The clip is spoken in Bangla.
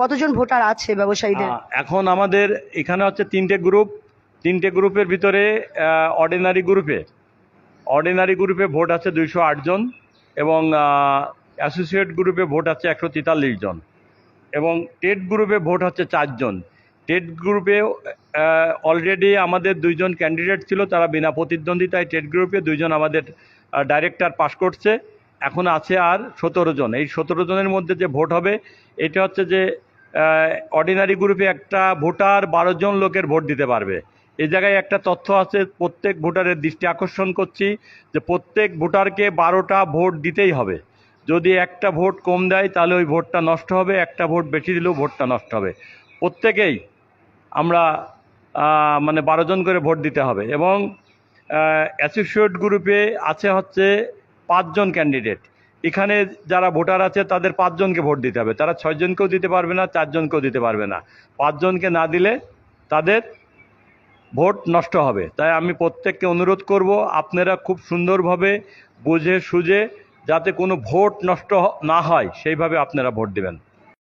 কতজন ভোটার আছে ব্যবসায়ীদের? এখন আমাদের এখানে হচ্ছে তিনটে গ্রুপ তিনটে গ্রুপের ভিতরে অর্ডিনারি গ্রুপে অর্ডিনারি গ্রুপে ভোট আছে দুইশো জন এবং অ্যাসোসিয়েট গ্রুপে ভোট আছে একশো তেতাল্লিশ জন এবং টেট গ্রুপে ভোট হচ্ছে চারজন টেট গ্রুপে অলরেডি আমাদের দুইজন ক্যান্ডিডেট ছিল, তারা বিনা প্রতিদ্বন্দ্বিতায় টেট গ্রুপে দুইজন আমাদের ডাইরেক্টর পাশ করছে। এখন আছে আর সতেরো জন। এই সতেরো জনের মধ্যে যে ভোট হবে, এটা হচ্ছে যে অর্ডিনারি গ্রুপে একটা ভোটার বারো জন লোকের ভোট দিতে পারবে। এই জায়গায় একটা তথ্য আছে, প্রত্যেক ভোটারের দৃষ্টি আকর্ষণ করছি যে প্রত্যেক ভোটারকে বারোটা ভোট দিতেই হবে। যদি একটা ভোট কম দেয়, তাহলে ওই ভোটটা নষ্ট হবে, একটা ভোট বেশি দিলেও ভোটটা নষ্ট হবে। প্রত্যেকেই আমরা মানে বারো জন করে ভোট দিতে হবে এবং অ্যাসোসিয়েট গ্রুপে আছে হচ্ছে পাঁচজন ক্যান্ডিডেট এখানে যারা ভোটার আছে, তাদের পাঁচজনকে ভোট দিতে হবে। তারা ছয়জনকেও দিতে পারবে না, চারজনকেও দিতে পারবে না। পাঁচজনকে না দিলে তাদের ভোট নষ্ট হবে। তাই আমি প্রত্যেককে অনুরোধ করব, আপনারা খুব সুন্দরভাবে বুঝে সুঝে যাতে কোনো ভোট নষ্ট না হয়, সেইভাবে আপনারা ভোট দেবেন।